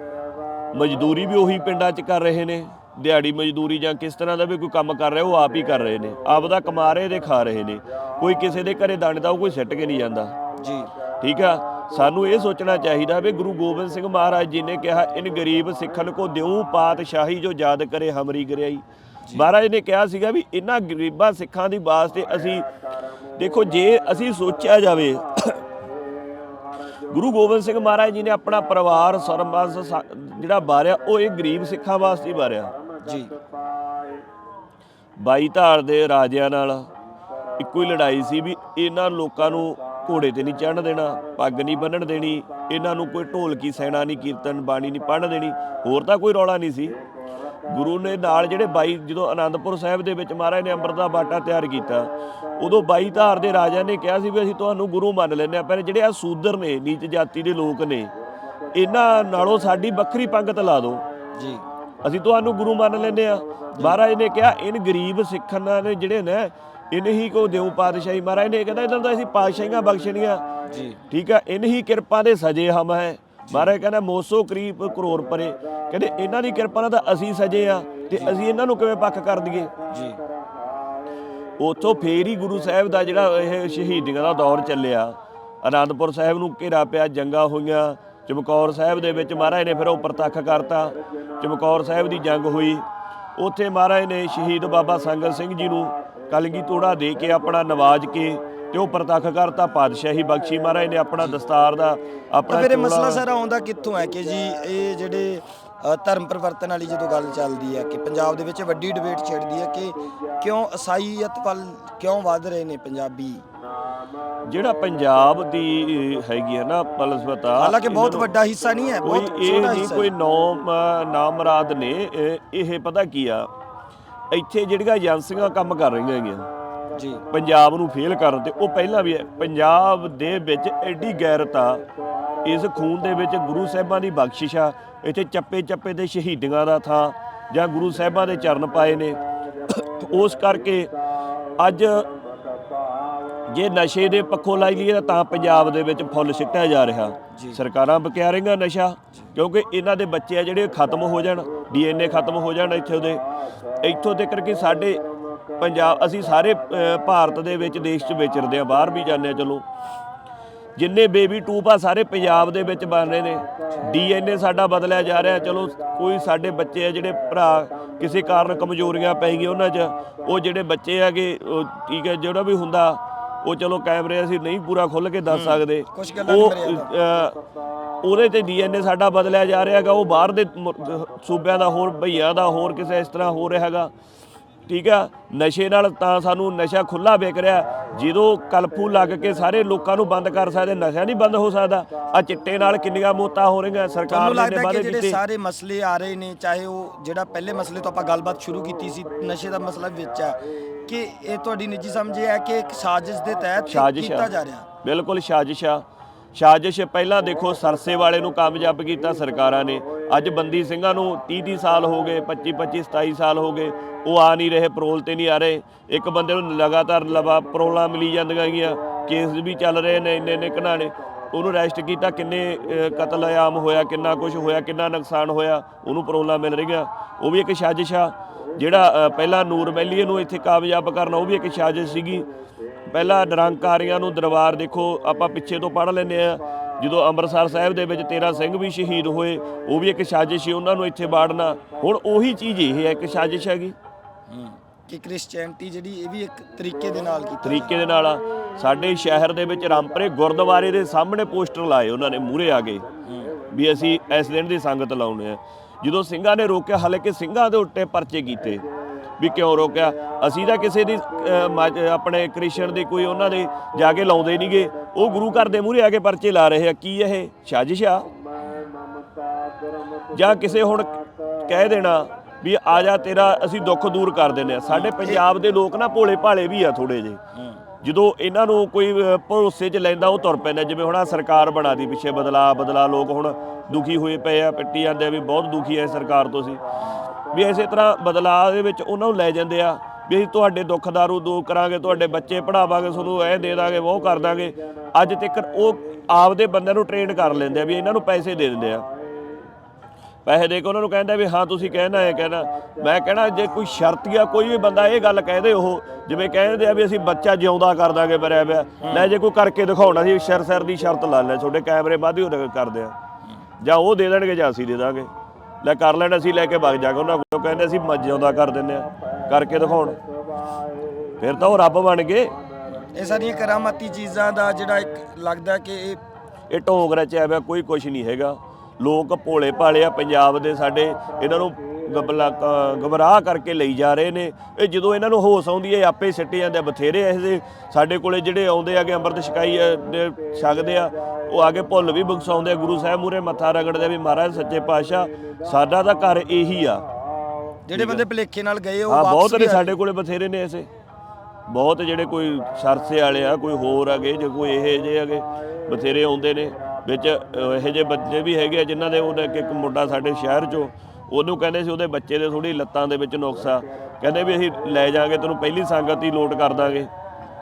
ਮਜ਼ਦੂਰੀ ਵੀ ਉਹੀ ਪਿੰਡਾਂ 'ਚ ਕਰ ਰਹੇ ਨੇ। ਦਿਹਾੜੀ ਮਜ਼ਦੂਰੀ ਜਾਂ ਕਿਸ ਤਰ੍ਹਾਂ ਦਾ ਵੀ ਕੋਈ ਕੰਮ ਕਰ ਰਿਹਾ ਉਹ ਆਪ ਹੀ ਕਰ ਰਹੇ ਨੇ। ਆਪਦਾ ਕਮਾ ਰਹੇ ਤੇ ਖਾ ਰਹੇ ਨੇ। ਕੋਈ ਕਿਸੇ ਦੇ ਘਰੇ ਦਾਣੇ ਦਾ ਉਹ ਕੋਈ ਸਿੱਟ ਕੇ ਨਹੀਂ ਜਾਂਦਾ। ਜੀ। ਠੀਕ ਆ? ਸਾਨੂੰ ਇਹ ਸੋਚਣਾ ਚਾਹੀਦਾ ਵੀ ਗੁਰੂ ਗੋਬਿੰਦ ਸਿੰਘ ਮਹਾਰਾਜ ਜੀ ਨੇ ਕਿਹਾ ਇਨ ਗਰੀਬ ਸਿੱਖਨ ਕੋ ਦਿਉ ਪਾਤਸ਼ਾਹੀ ਜੋ ਯਾਦ ਕਰੇ ਹਮਰੀ ਗਰਿਆਈ। ਮਹਾਰਾਜ ਨੇ ਕਿਹਾ ਸੀਗਾ ਵੀ ਇਹਨਾਂ ਗਰੀਬਾਂ ਸਿੱਖਾਂ ਦੀ ਵਾਸਤੇ ਅਸੀਂ ਦੇਖੋ ਜੇ ਅਸੀਂ ਸੋਚਿਆ ਜਾਵੇ ਗੁਰੂ ਗੋਬਿੰਦ ਸਿੰਘ ਮਹਾਰਾਜ ਜੀ ਨੇ ਆਪਣਾ ਪਰਿਵਾਰ ਸਰਬੰਸ ਜਿਹੜਾ ਬਾਰਿਆ ਉਹ ਇਹ ਗਰੀਬ ਸਿੱਖਾਂ ਵਾਸਤੇ ਬਾਰਿਆ। ਜੀ। ਬਾਈ ਧਾਰ ਦੇ ਰਾਜਿਆਂ ਨਾਲ ਇੱਕੋ ਹੀ ਲੜਾਈ ਸੀ ਵੀ ਇਹਨਾਂ ਲੋਕਾਂ ਨੂੰ ਘੋੜੇ ਤੇ ਨਹੀਂ ਚੜ੍ਹਨ ਦੇਣਾ ਪੱਗ ਨਹੀਂ ਬੰਨਣ ਦੇਣੀ ਇਹਨਾਂ ਨੂੰ ਕੋਈ ਢੋਲਕੀ ਸੈਣਾ ਨਹੀਂ ਕੀਰਤਨ ਬਾਣੀ ਨਹੀਂ ਪੜ੍ਹਨ ਦੇਣੀ ਹੋਰ ਤਾਂ ਕੋਈ ਰੌਲਾ ਨਹੀਂ ਸੀ। ਗੁਰੂ ਨੇ ਨਾਲ ਜਿਹੜੇ ਬਾਈ ਜਦੋਂ ਆਨੰਦਪੁਰ ਸਾਹਿਬ ਦੇ ਵਿੱਚ ਮਹਾਰਾਜ ਨੇ ਅੰਮ੍ਰਿਤ ਦਾ ਬਾਟਾ ਤਿਆਰ ਕੀਤਾ ਉਦੋਂ ਬਾਈ ਧਾਰ ਦੇ ਰਾਜਿਆਂ ਨੇ ਕਿਹਾ ਸੀ ਵੀ ਅਸੀਂ ਤੁਹਾਨੂੰ ਗੁਰੂ ਮੰਨ ਲੈਂਦੇ ਆ ਪਰ ਜਿਹੜੇ ਆ ਸੂਦਰ ਨੇ ਨੀਚ ਜਾਤੀ ਦੇ ਲੋਕ ਨੇ ਇਹਨਾਂ ਨਾਲੋਂ ਸਾਡੀ ਵੱਖਰੀ ਪੰਗਤ ਲਾ ਦਿਓ। ਜੀ। ਅਸੀਂ ਤੁਹਾਨੂੰ ਗੁਰੂ ਮੰਨ ਲੈਂਦੇ ਆ ਮਹਾਰਾਜ ਨੇ ਕਿਹਾ ਇਨ ਗਰੀਬ ਸਿੱਖਾਂ ਨੇ ਜਿਹੜੇ ਨੇ ਇਨ ਹੀ ਕੋ ਦਿਉ ਪਾਤਸ਼ਾਹੀ। ਮਹਾਰਾਜ ਨੇ ਕਹਿੰਦਾ ਇਹਨਾਂ ਨੂੰ ਤਾਂ ਅਸੀਂ ਪਾਤਸ਼ਾਹੀਆਂ ਬਖਸ਼ਣੀਆਂ। ਜੀ। ਠੀਕ ਆ ਇਨ ਹੀ ਕਿਰਪਾ ਦੇ ਸਜੇ ਹਮ ਹੈ। ਮਹਾਰਾਜ ਕਹਿੰਦਾ ਮੋਸੋ ਕਰੀਬ ਕਰੋੜ ਪਰੇ। ਕਹਿੰਦੇ ਇਹਨਾਂ ਦੀ ਕਿਰਪਾ ਨਾਲ ਤਾਂ ਅਸੀਂ ਸਜੇ ਆ ਤੇ ਅਸੀਂ ਇਹਨਾਂ ਨੂੰ ਕਿਵੇਂ ਪੱਖ ਕਰ ਦਈਏ? ਜੀ। ਉਥੋਂ ਫੇਰ ਹੀ ਗੁਰੂ ਸਾਹਿਬ ਦਾ ਜਿਹੜਾ ਇਹ ਸ਼ਹੀਦੀਆਂ ਦਾ ਦੌਰ ਚੱਲਿਆ। ਆਨੰਦਪੁਰ ਸਾਹਿਬ ਨੂੰ ਘੇਰਾ ਪਿਆ ਜੰਗਾਂ ਹੋਈਆਂ। ਚਮਕੌਰ ਸਾਹਿਬ ਦੇ ਵਿੱਚ ਮਹਾਰਾਜ ਨੇ ਫਿਰ ਉਹ ਪ੍ਰਤੱਖ ਕਰਤਾ। ਚਮਕੌਰ ਸਾਹਿਬ ਦੀ ਜੰਗ ਹੋਈ। ਉੱਥੇ ਮਹਾਰਾਜ ਨੇ ਸ਼ਹੀਦ ਬਾਬਾ ਸੰਗਤ ਸਿੰਘ ਜੀ ਨੂੰ ਕਲਗੀ ਤੋੜਾ ਦੇ ਕੇ ਆਪਣਾ ਨਵਾਜ ਕੇ ਤੇ ਉਹ ਪ੍ਰਤੱਖ ਕਰਤਾ ਪਾਤਸ਼ਾਹੀ ਬਖਸ਼ੀ ਮਹਾਰਾਜ ਨੇ ਆਪਣਾ ਦਸਤਾਰ ਦਾ ਆਪਣਾ ਫਿਰ ਇਹ ਮਸਲਾ ਸਾਰਾ ਆਉਂਦਾ ਕਿੱਥੋਂ ਹੈ ਕਿ ਜੀ ਇਹ ਜਿਹੜੇ ਧਰਮ ਪਰਿਵਰਤਨ ਵਾਲੀ ਜਦੋਂ ਗੱਲ ਚੱਲਦੀ ਹੈ ਕਿ ਪੰਜਾਬ ਦੇ ਵਿੱਚ ਵੱਡੀ ਡਿਬੇਟ ਛਿੜਦੀ ਹੈ ਕਿ ਕਿਉਂ ਅਸਾਈਅਤ ਵੱਲ ਕਿਉਂ ਵੱਧ ਰਹੇ ਨੇ ਪੰਜਾਬੀ? ਜਿਹੜਾ ਪੰਜਾਬ ਦੀ ਹੈਗੀ ਹੈ ਨਾ ਫਲਸਫਤਾ ਹਾਲਾਂਕਿ ਬਹੁਤ ਵੱਡਾ ਹਿੱਸਾ ਨਹੀਂ ਹੈ ਬਹੁਤ ਛੋਟਾ ਹਿੱਸਾ ਕੋਈ ਹੈ। ਨੌ ਨਾਮਰਾਦ ਨੇ ਇਹ ਪਤਾ ਕੀ ਆ? ਇੱਥੇ ਜਿਹੜੀਆਂ ਏਜੰਸੀਆਂ ਕੰਮ ਕਰ ਰਹੀਆਂ ਹੈਗੀਆਂ ਜੀ। ਪੰਜਾਬ ਨੂੰ ਫੇਲ ਕਰਨ ਤੇ ਉਹ ਪਹਿਲਾਂ ਵੀ ਹੈ। ਪੰਜਾਬ ਦੇ ਵਿੱਚ ਐਡੀ ਗੈਰਤ ਆ। ਇਸ ਖੂਨ ਦੇ ਵਿੱਚ ਗੁਰੂ ਸਾਹਿਬਾਂ ਦੀ ਬਖਸ਼ਿਸ਼ ਆ। ਇੱਥੇ ਚੱਪੇ ਚੱਪੇ ਤੇ ਸ਼ਹੀਦੀਆਂ ਦਾ ਥਾਂ ਜਾਂ ਗੁਰੂ ਸਾਹਿਬਾਂ ਦੇ ਚਰਨ ਪਾਏ ਨੇ। ਉਸ ਕਰਕੇ ਅੱਜ ਜੇ ਨਸ਼ੇ ਦੇ ਪੱਖੋਂ ਲਾਈ ਲਈਏ ਤਾਂ ਪੰਜਾਬ ਦੇ ਵਿੱਚ ਫੁੱਲ ਸਿੱਟਿਆ ਜਾ ਰਿਹਾ। ਸਰਕਾਰਾਂ ਬਕਿਆ ਰਹੀਆਂ ਨਸ਼ਾ ਕਿਉਂਕਿ ਇਹਨਾਂ ਦੇ ਬੱਚੇ ਆ ਜਿਹੜੇ ਖਤਮ ਹੋ ਜਾਣ ਡੀਐਨਏ ਖਤਮ ਹੋ ਜਾਣ ਇੱਥੇ ਉਹਦੇ ਇੱਥੋਂ ਤੱਕ ਕਿ ਸਾਡੇ ਪੰਜਾਬ ਅਸੀਂ ਸਾਰੇ ਭਾਰਤ ਦੇ ਵਿੱਚ ਦੇਸ਼ 'ਚ ਵਿਚਰਦੇ ਆ ਬਾਹਰ ਵੀ ਜਾਂਦੇ ਆ ਚਲੋ। ਜਿੰਨੇ ਬੇਬੀ ਟੂਬ ਆ ਸਾਰੇ ਪੰਜਾਬ ਦੇ ਵਿੱਚ ਬਣ ਰਹੇ ਨੇ। ਡੀਐਨਏ ਸਾਡਾ ਬਦਲਿਆ ਜਾ ਰਿਹਾ ਚਲੋ ਕੋਈ ਸਾਡੇ ਬੱਚੇ ਆ ਜਿਹੜੇ ਭਰਾ ਕਿਸੇ ਕਾਰਨ ਕਮਜ਼ੋਰੀਆਂ ਪੈ ਗਈਆਂ ਉਹਨਾਂ 'ਚ ਉਹ ਜਿਹੜੇ ਬੱਚੇ ਹੈਗੇ ਠੀਕ ਹੈ ਜਿਹੜਾ ਵੀ ਹੁੰਦਾ ਉਹ ਚਲੋ ਕੈਮਰੇ ਅਸੀਂ ਨਹੀਂ ਪੂਰਾ ਖੁੱਲ ਕੇ ਦੱਸ ਸਕਦੇ। ਉਹ ਉਹਦੇ ਤੇ ਡੀਐਨਏ ਸਾਡਾ ਬਦਲਿਆ ਜਾ ਰਿਹਾ ਹੈਗਾ ਉਹ ਬਾਹਰ ਦੇ ਸੂਬਿਆਂ ਦਾ ਹੋਰ ਭਈਆਂ ਦਾ ਹੋਰ ਕਿਸੇ ਇਸ ਤਰ੍ਹਾਂ ਹੋ ਰਿਹਾ ਹੈਗਾ। ਠੀਕ ਆ? ਨਸ਼ੇ ਨਾਲ ਤਾਂ ਸਾਨੂੰ ਨਸ਼ਾ ਖੁੱਲਾ ਵਿਕ ਰਿਹਾ। ਜਦੋਂ ਕਲਫੂ ਲੱਗ ਕੇ ਸਾਰੇ ਲੋਕਾਂ ਨੂੰ ਬੰਦ ਕਰ ਸਕਦੇ ਨਸ਼ਾ ਨਹੀਂ ਬੰਦ ਹੋ ਸਕਦਾ। ਆ ਚਿੱਟੇ ਨਾਲ ਕਿੰਨੀਆਂ ਮੌਤਾਂ ਹੋ ਰਹੀਆਂ ਸਰਕਾਰ ਨੇ ਵਾਅਦੇ ਕਿ ਜਿਹੜੇ ਕੀਤੇ ਸਾਰੇ ਮਸਲੇ ਆ ਰਹੇ ਨੇ ਚਾਹੇ ਉਹ ਜਿਹੜਾ ਪਹਿਲੇ ਮਸਲੇ ਤੋਂ ਆਪਾਂ ਗੱਲਬਾਤ ਸ਼ੁਰੂ ਕੀਤੀ ਸੀ ਨਸ਼ੇ ਦਾ ਮਸਲਾ ਵਿੱਚ ਹੈ। ਕਿ ਇਹ ਤੁਹਾਡੀ ਨਿੱਜੀ ਸਮਝ ਇਹ ਹੈ ਕਿ ਇੱਕ ਸਾਜ਼ਿਸ਼ ਦੇ ਤਹਿਤ ਸਾਜ਼ਿਸ਼ ਕੀਤਾ ਜਾ ਰਿਹਾ। ਬਿਲਕੁਲ ਸਾਜ਼ਿਸ਼ ਆ। ਸਾਜ਼ਿਸ਼ ਪਹਿਲਾਂ ਦੇਖੋ ਸਰਸੇ ਵਾਲੇ ਨੂੰ ਕਾਮਯਾਬ ਕੀਤਾ ਸਰਕਾਰਾਂ ਨੇ। ਅੱਜ ਬੰਦੀ ਸਿੰਘਾਂ ਨੂੰ 30 30 ਸਾਲ ਹੋ ਗਏ 25 25 27 ਸਾਲ ਹੋ ਗਏ। ਉਹ ਆ ਨਹੀਂ ਰਹੇ ਪਰੋਲ ਤੇ ਨਹੀਂ ਆ ਰਹੇ। ਇੱਕ ਬੰਦੇ ਨੂੰ ਲਗਾਤਾਰ ਲਵਾ ਪਰੋਲਾਂ ਮਿਲੀ ਜਾਂਦੀਆਂ ਗੀਆਂ ਕੇਸ ਵੀ ਚੱਲ ਰਹੇ ਨੇ ਇੰਨੇ ਇੰਨੇ ਘਨਾਣੇ। ਉਹਨੂੰ ਅਰੈਸਟ ਕੀਤਾ ਕਿੰਨੇ ਅਹ, ਕਤਲ ਆਮ ਹੋਇਆ ਕਿੰਨਾ ਕੁਝ ਹੋਇਆ ਕਿੰਨਾ ਨੁਕਸਾਨ ਹੋਇਆ ਉਹਨੂੰ ਪਰੋਲਾਂ ਮਿਲ ਰਹੀਆਂ। ਉਹ ਵੀ ਇੱਕ ਸਾਜ਼ਿਸ਼ ਆ। ਜਿਹੜਾ ਪਹਿਲਾਂ ਨੂਰ ਮਹਿਲੀਏ ਨੂੰ ਇੱਥੇ ਕਾਮਯਾਬ ਕਰਨਾ ਉਹ ਵੀ ਇੱਕ ਸਾਜ਼ਿਸ਼ ਸੀਗੀ। ਪਹਿਲਾਂ ਨਿਰੰਕਾਰੀਆਂ ਨੂੰ ਦਰਬਾਰ ਦੇਖੋ ਆਪਾਂ ਪਿੱਛੇ ਤੋਂ ਪੜ੍ਹ ਲੈਂਦੇ ਆ ਜਦੋਂ ਅੰਮ੍ਰਿਤਸਰ ਸਾਹਿਬ ਦੇ ਵਿੱਚ 13 ਸਿੰਘ ਵੀ ਸ਼ਹੀਦ ਹੋਏ ਉਹ ਵੀ ਇੱਕ ਸਾਜ਼ਿਸ਼ ਸੀ ਉਹਨਾਂ ਨੂੰ ਇੱਥੇ ਬਾੜਨਾ ਹੁਣ ਉਹੀ ਚੀਜ਼ ਇਹ ਹੈ ਇੱਕ ਸਾਜ਼ਿਸ਼ ਹੈਗੀ। ਕਿ ਕ੍ਰਿਸਚੀਅਨਟੀ ਜਿਹੜੀ ਇਹ ਵੀ ਇੱਕ ਤਰੀਕੇ ਦੇ ਨਾਲ ਕੀਤੀ ਤਰੀਕੇ ਦੇ ਨਾਲ ਆ। ਸਾਡੇ ਸ਼ਹਿਰ ਦੇ ਵਿੱਚ ਰਾਮਪੁਰੇ ਗੁਰਦੁਆਰੇ ਦੇ ਸਾਹਮਣੇ ਪੋਸਟਰ ਲਾਏ ਉਹਨਾਂ ਨੇ ਮੂਹਰੇ ਆ ਕੇ। ਵੀ ਅਸੀਂ ਇਸ ਦਿਨ ਦੀ ਸੰਗਤ ਲਾਉਣੇ ਆ। ਜਦੋਂ ਸਿੰਘਾਂ ਨੇ ਰੋਕਿਆ, ਹਾਲਾਂਕਿ ਸਿੰਘਾਂ ਦੇ ਉੱਤੇ ਪਰਚੇ ਕੀਤੇ ਵੀ ਕਿਉਂ ਰੋਕਿਆ? ਅਸੀਂ ਤਾਂ ਕਿਸੇ ਦੀ ਆਪਣੇ ਕ੍ਰਿਸ਼ਨ ਦੀ ਕੋਈ ਉਹਨਾਂ ਦੇ ਜਾ ਕੇ ਲਾਉਂਦੇ ਨਹੀਂਗੇ ਉਹ ਗੁਰੂ ਘਰ ਦੇ ਮੂਹਰੇ ਆ ਕੇ ਪਰਚੇ ਲਾ ਰਹੇ ਆ। ਕੀ ਇਹ? ਸਾਜ਼ਿਸ਼? ਆ ਜਾਂ ਕਿਸੇ ਹੁਣ ਕਹਿ ਦੇਣਾ ਵੀ ਆ ਜਾ ਤੇਰਾ, ਅਸੀਂ ਦੁੱਖ ਦੂਰ ਕਰ ਦਿੰਦੇ ਆ। ਸਾਡੇ ਪੰਜਾਬ ਦੇ ਲੋਕ ਨਾ ਭੋਲੇ ਭਾਲੇ ਵੀ ਆ ਥੋੜੇ ਜੇ ਜਦੋਂ ਇਹਨਾਂ ਨੂੰ ਕੋਈ ਭਰੋਸੇ 'ਚ ਲੈਂਦਾ, ਉਹ ਤੁਰ ਪੈਂਦਾ। ਜਿਵੇਂ ਹੁਣ ਆਹ ਸਰਕਾਰ ਬਣਾ ਦੀ ਪਿੱਛੇ ਬਦਲਾ ਬਦਲਾ ਲੋਕ ਹੁਣ ਦੁਖੀ ਹੋਏ ਪਏ ਆ, ਪਿੱਟੀ ਜਾਂਦੇ ਆ ਵੀ ਬਹੁਤ ਦੁਖੀ ਐ ਸਰਕਾਰ ਤੋਂ ਸੀ ਵੀ ਇਸੇ ਤਰ੍ਹਾਂ ਬਦਲਾਅ ਦੇ ਵਿੱਚ ਉਹਨਾਂ ਨੂੰ ਲੈ ਜਾਂਦੇ ਆ, ਵੀ ਅਸੀਂ ਤੁਹਾਡੇ ਦੁੱਖ ਦਾਰੂ ਦੂਰ ਕਰਾਂਗੇ, ਤੁਹਾਡੇ ਬੱਚੇ ਪੜਾਵਾਂਗੇ ਤੁਹਾਨੂੰ ਇਹ ਦੇ ਦਾਂਗੇ, ਉਹ ਕਰ ਦਾਂਗੇ। ਅੱਜ ਤੱਕ ਉਹ ਆਪਦੇ ਬੰਦਿਆਂ ਨੂੰ ਟ੍ਰੇਨ ਕਰ ਲੈਂਦੇ ਆ, ਵੀ ਇਹਨਾਂ ਨੂੰ ਪੈਸੇ ਦੇ ਦਿੰਦੇ ਆ। ਪੈਸੇ ਦੇ ਕੇ ਉਹਨਾਂ ਨੂੰ ਕਹਿੰਦਾ ਵੀ ਹਾਂ ਤੁਸੀਂ ਕਹਿਣਾ ਹੈ ਕਹਿਣਾ। ਮੈਂ ਕਹਿਣਾ ਜੇ ਕੋਈ ਸ਼ਰਤੀਆ ਕੋਈ ਵੀ ਬੰਦਾ ਇਹ ਗੱਲ ਕਹਿ ਦੇ ਉਹ ਜਿਵੇਂ ਕਹਿੰਦੇ ਆ ਵੀ ਅਸੀਂ ਬੱਚਾ ਜਿਉਂਦਾ ਕਰ ਦਾਂਗੇ ਮਰਿਆ ਪਿਆ। ਲੈ ਜੇ ਕੋਈ ਕਰਕੇ ਦਿਖਾਉਣਾ ਸੀ ਸ਼ਰ ਸਰ ਦੀ ਸ਼ਰਤ ਲਾ ਲੈ ਤੁਹਾਡੇ ਕੈਮਰੇ ਵਾਧੂ ਕਰਦੇ ਆ। ਜਾਂ ਉਹ ਦੇ ਦੇਣਗੇ ਜਾਂ ਅਸੀਂ ਦੇ ਦਾਂਗੇ। ਲੈ ਕਰ ਲੈਣ ਅਸੀਂ ਲੈ ਕੇ ਵਗ ਜਾਗੇ। ਉਹਨਾਂ ਕੋਲ ਕਹਿੰਦੇ ਅਸੀਂ ਮ- ਜਿਉਂਦਾ ਕਰ ਦਿੰਦੇ ਆ। ਕਰਕੇ ਦਿਖਾਉਣ। ਫਿਰ ਤਾਂ ਉਹ ਰੱਬ ਬਣ ਗਏ। ਇਹ ਸਾਰੀਆਂ ਕਰਾਮਾਤੀ ਚੀਜ਼ਾਂ ਦਾ ਜਿਹੜਾ ਇੱਕ ਲੱਗਦਾ ਕਿ ਇਹ ਇਹ ਢੋਂਗ ਰਚਿਆ ਹੋਇਆ ਕੋਈ ਕੁਝ ਨਹੀਂ ਹੈਗਾ। ਲੋਕ ਭੋਲੇ ਭਾਲੇ ਆ ਪੰਜਾਬ ਦੇ ਸਾਡੇ ਇਹਨਾਂ ਨੂੰ ਗਬਲਾ ਕ- ਗਮਰਾਹ ਕਰਕੇ ਲਈ ਜਾ ਰਹੇ ਨੇ। ਇਹ ਜਦੋਂ ਇਹਨਾਂ ਨੂੰ ਹੋਸ਼ ਆਉਂਦੀ ਹੈ ਆਪੇ ਸਿੱਟੇ ਜਾਂਦੇ ਆ ਬਥੇਰੇ ਇਹਦੇ ਸਾਡੇ ਕੋਲੇ ਜਿਹੜੇ ਆਉਂਦੇ ਆਗੇ ਅੰਮ੍ਰਿਤ ਛਕਾਈ ਛਕਦੇ ਆ ਉਹ ਆਗੇ ਭੁੱਲ ਵੀ ਬਖਸ਼ਾਉਂਦੇ ਆ। ਗੁਰੂ ਸਾਹਿਬ ਮੂਰੇ ਮੱਥਾ ਰਗੜਦੇ ਆ ਵੀ ਮਹਾਰਾਜ ਸੱਚੇ ਪਾਤਸ਼ਾਹ ਸਾਡਾ ਤਾਂ ਘਰ ਇਹੀ ਆ। ਜਿਹੜੇ ਬੰਦੇ ਭਲੇਖੇ ਨਾਲ ਗਏ ਉਹ ਵਾਪਸ ਬਹੁਤ ਨੇ ਆ ਸਾਡੇ ਕੋਲੇ ਬਥੇਰੇ ਨੇ ਐਸੇ। ਬਹੁਤ ਜਿਹੜੇ ਕੋਈ ਸਰਸੇ ਵਾਲੇ ਆ ਕੋਈ ਹੋਰ ਹੈਗੇ ਜੇ ਕੋਈ ਇਹ ਜੇ ਹੈਗੇ ਬਥੇਰੇ ਆਉਂਦੇ ਨੇ। ਵਿੱਚ ਇਹੋ ਜਿਹੇ ਬੱਚੇ ਵੀ ਹੈਗੇ ਆ ਜਿਨ੍ਹਾਂ ਦੇ ਉਹਦਾ ਇੱਕ ਇੱਕ ਮੁੰਡਾ ਸਾਡੇ ਸ਼ਹਿਰ 'ਚੋਂ ਉਹਨੂੰ ਕਹਿੰਦੇ ਸੀ ਉਹਦੇ ਬੱਚੇ ਦੇ ਥੋੜੀ ਲੱਤਾਂ ਦੇ ਵਿੱਚ ਨੁਕਸ ਆ। ਕਹਿੰਦੇ ਵੀ ਅਸੀਂ ਲੈ ਜਾਾਂਗੇ ਤੈਨੂੰ ਪਹਿਲੀ ਸੰਗਤ ਹੀ ਲੋਟ ਕਰ ਦਾਂਗੇ।